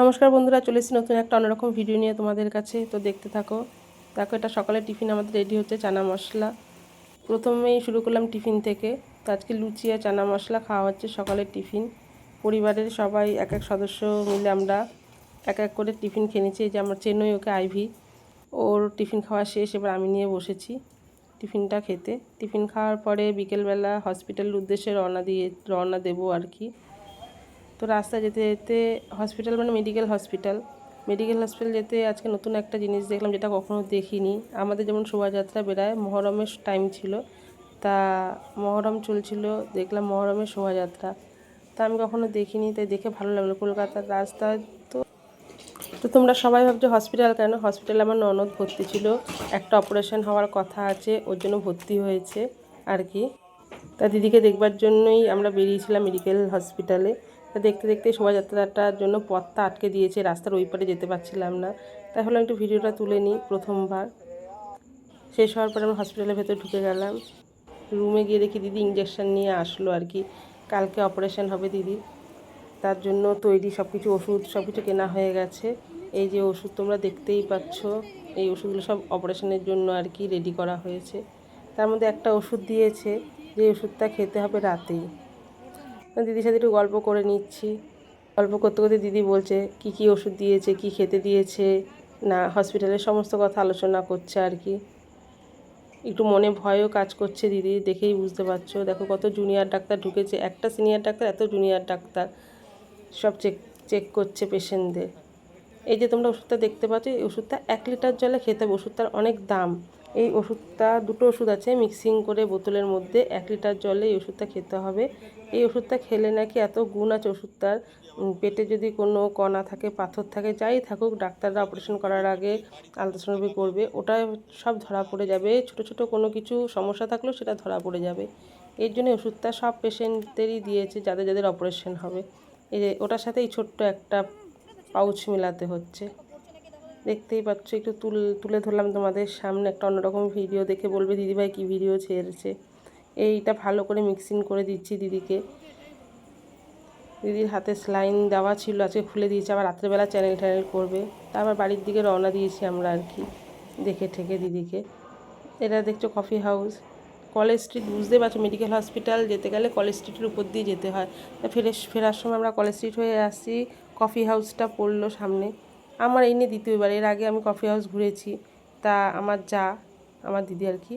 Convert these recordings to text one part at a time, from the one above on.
নমস্কার বন্ধুরা, চলে এসেছি নতুন একটা অন্যরকম ভিডিও নিয়ে তোমাদের কাছে। তো দেখতে থাকো। দেখো, এটা সকালে টিফিন আমাদের রেডি হচ্ছে চানা মশলা। প্রথমেই শুরু করলাম টিফিন থেকে। তো আজকে লুচি আর চানা মশলা খাওয়া হচ্ছে সকালের টিফিন। পরিবারের সবাই, এক এক সদস্য মিলে আমরা এক এক করে টিফিন খেয়ে নিচ্ছি। এই যে আমার চেনই, ওকে আইভি। ওর টিফিন খাওয়া শেষ, এবার আমি নিয়ে বসেছি টিফিনটা খেতে। টিফিন খাওয়ার পরে বিকেলবেলা হসপিটালের উদ্দেশ্যে রওনা দিয়ে, রওনা দেবো আর কি। তো রাস্তায় যেতে যেতে হসপিটাল মানে মেডিকেল হসপিটাল মেডিকেল হসপিটাল যেতে আজকে নতুন একটা জিনিস দেখলাম যেটা কখনো দেখিনি। আমাদের যেমন শোভাযাত্রা বেরায় মহরমের টাইম ছিল। তা মহরম চলছিল, দেখলাম মহরমের শোভাযাত্রা। তা আমি কখনো দেখিনি, তাই দেখে ভালো লাগল। কলকাতার রাস্তায় তো তো তোমরা সবাই ভাবছ হসপিটাল কেন? হসপিটালে আমার ননদ ভর্তি ছিল। একটা অপারেশন হওয়ার কথা আছে, ওর জন্য ভর্তি হয়েছে আর কি। তা দিদিকে দেখবার জন্যই আমরা বেরিয়েছিলাম মেডিকেল হসপিটালে দেখতে দেখতে শোভাযাত্রাটার জন্য পথটা আটকে দিয়েছে, রাস্তার ওই পারে যেতে পারছিলাম না। তাই হলো একটু ভিডিওটা তুলে নিই প্রথমবার। শেষ হওয়ার পরে আমরা হসপিটালের ভেতর ঢুকে গেলাম। রুমে গিয়ে দেখি দিদি ইঞ্জেকশান নিয়ে আসলো আর কি। কালকে অপারেশন হবে দিদি। তার জন্য তৈরি সব কিছু ওষুধ সব কিছু কেনা হয়ে গেছে। এই যে ওষুধ তোমরা দেখতেই পাচ্ছ, এই ওষুধগুলো সব অপারেশনের জন্য আর কি রেডি করা হয়েছে। তার মধ্যে একটা ওষুধ দিয়েছে, যে ওষুধটা খেতে হবে রাতেই। দিদির সাথে একটু গল্প করে নিচ্ছি। গল্প করতে করতে দিদি বলছে, কি কি ওষুধ দিয়েছে, কি খেতে দিয়েছে, না হসপিটালের সমস্ত কথা আলোচনা করছে আর কি। একটু মনে ভয়ও কাজ করছে দিদি, দেখেই বুঝতে পারছ। দেখো কত জুনিয়র ডাক্তার ঢুকেছে, একটা সিনিয়র ডাক্তার, এত জুনিয়র ডাক্তার। সব চেক চেক করছে পেশেন্টদের এই যে তোমরা ওষুধটা দেখতে পাচ্ছ, এই ওষুধটা এক লিটার জলে খেতে হবে, ওষুধটার অনেক দাম। এই ওষুধটা, দুটো ওষুধ আছে মিক্সিং করে বোতলের মধ্যে, এক লিটার জলে এই ওষুধটা খেতে হবে। এই ওষুধটা খেলে নাকি এত গুণ আছে ওষুধটার। পেটে যদি কোনো কণা থাকে, পাথর থাকে, যাই থাকুক, ডাক্তাররা অপারেশন করার আগে আলট্রাসোনোগ্রাফি করবে। ওটা সব ধরা পড়ে যাবে। ছোট ছোট কোনো কিছু সমস্যা থাকলেও সেটা ধরা পড়ে যাবে। এর জন্য ওষুধটা সব পেশেন্টদেরই দিয়েছে, যাদের যাদের অপারেশন হবে। এই ওটার সাথে এই ছোট্ট একটা পাউচ মেলাতে হচ্ছে। দেখতেই পাচ্ছ, একটু তুল, তুলে ধরলাম তোমাদের সামনে একটা অন্যরকম ভিডিও দেখে বলবে, দিদিভাই কী ভিডিও ছেড়েছে? এইটা ভালো করে মিক্সিং করে দিচ্ছি দিদিকে। দিদির হাতে স্লাইন দেওয়া ছিল, আজকে খুলে দিয়েছে, আবার রাত্রেবেলা চ্যানেল ট্যানেল করবে। তারপর বাড়ির দিকে রওনা দিয়েছি আমরা আর কি, দেখে ঠেকে দিদিকে। এটা দেখছ কফি হাউস কলেজ স্ট্রিট বুঝতে পারছ মেডিকেল হসপিটাল যেতে গেলে কলেজ স্ট্রিটের উপর দিয়ে যেতে হয়। তা ফেরে ফেরার সময় আমরা কলেজ স্ট্রিট হয়ে আসছি কফি হাউসটা পড়ল সামনে। আমার এই নিয়ে দ্বিতীয়বার। এর আগে আমি কফি হাউস ঘুরেছি, তা আমার যা, আমার দিদি আর কি।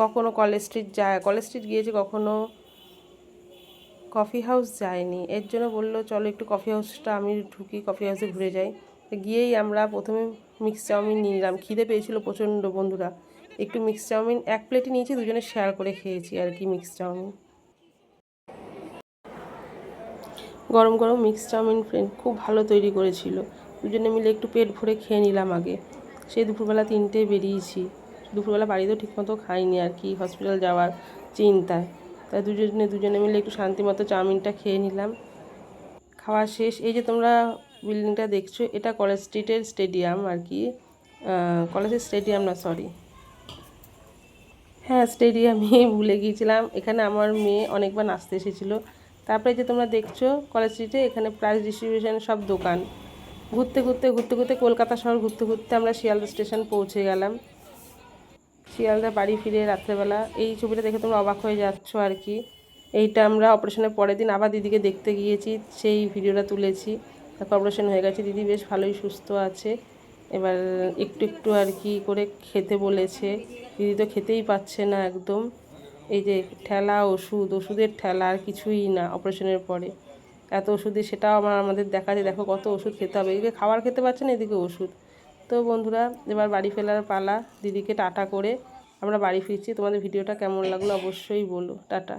কখনো কলেজ স্ট্রিট যায় কলেজ স্ট্রিট গিয়েছে কখনো কফি হাউস যায়নি এর জন্য বলল, চলো একটু কফি হাউসটা আমি ঢুকি কফি হাউসে ঘুরে যাই। গিয়েই আমরা প্রথমে মিক্স চাউমিন নিয়ে নিলাম। খিদে পেয়েছিল প্রচণ্ড বন্ধুরা। একটু মিক্স চাউমিন, এক প্লেটই নিয়েছি, দুজনে শেয়ার করে খেয়েছি আর কি মিক্স চাউমিন। গরম গরম মিক্স চাউমিন ফ্রেন্ড খুব ভালো তৈরি করেছিল। দুজনে মিলে একটু পেট ভরে খেয়ে নিলাম আগে। সেই দুপুরবেলা তিনটে বেরিয়েছি। দুপুরবেলা বাড়িতেও ঠিকমতো খাইনি আর কি হসপিটাল যাওয়ার চিন্তায়। তাই দুজনে দুজনে মিলে একটু শান্তি মতো চাউমিনটা খেয়ে নিলাম। খাওয়া শেষ। এই যে তোমরা বিল্ডিংটা দেখছ, এটা কলেজ স্ট্রিটের স্টেডিয়াম আর কি। কলেজের স্টেডিয়াম না সরি হ্যাঁ স্টেডিয়ামে ভুলে গিয়েছিলাম। এখানে আমার মেয়ে অনেকবার নাচতে এসেছিল। তারপরে যে তোমরা দেখছ, কলেজ স্ট্রিটে এখানে প্রাইজ ডিস্ট্রিবিউশন সব দোকান। ঘুরতে ঘুরতে ঘুরতে ঘুরতে কলকাতা শহর ঘুরতে ঘুরতে আমরা শিয়ালদা স্টেশন পৌঁছে গেলাম। শিয়ালদা বাড়ি ফিরে রাত্রেবেলা। এই ছবিটা দেখে তোমরা অবাক হয়ে যাচ্ছ আর কি। এইটা আমরা অপারেশনের পরের দিন আবার দিদিকে দেখতে গিয়েছি, সেই ভিডিওটা তুলেছি। তারপর অপারেশন হয়ে গেছে। দিদি বেশ ভালোই সুস্থ আছে। এবার একটু একটু আর কি করে খেতে বলেছে। দিদি তো খেতেই পাচ্ছে না একদম। এই যে ঠেলা ওষুধ, ওষুধের ঠেলা আর কিছুই না অপারেশনের পরে। এত ওষুধে সেটাও আমার, আমাদের দেখা যায়, দেখো কত ওষুধ খেতে হবে। এদিকে খাবার খেতে পারছে না, এদিকে ওষুধ। তো বন্ধুরা, এবার বাড়ি ফেলার পালা। দিদিকে টাটা করে আমরা বাড়ি ফিরছি। তোমাদের ভিডিওটা কেমন লাগল অবশ্যই বলো। টাটা।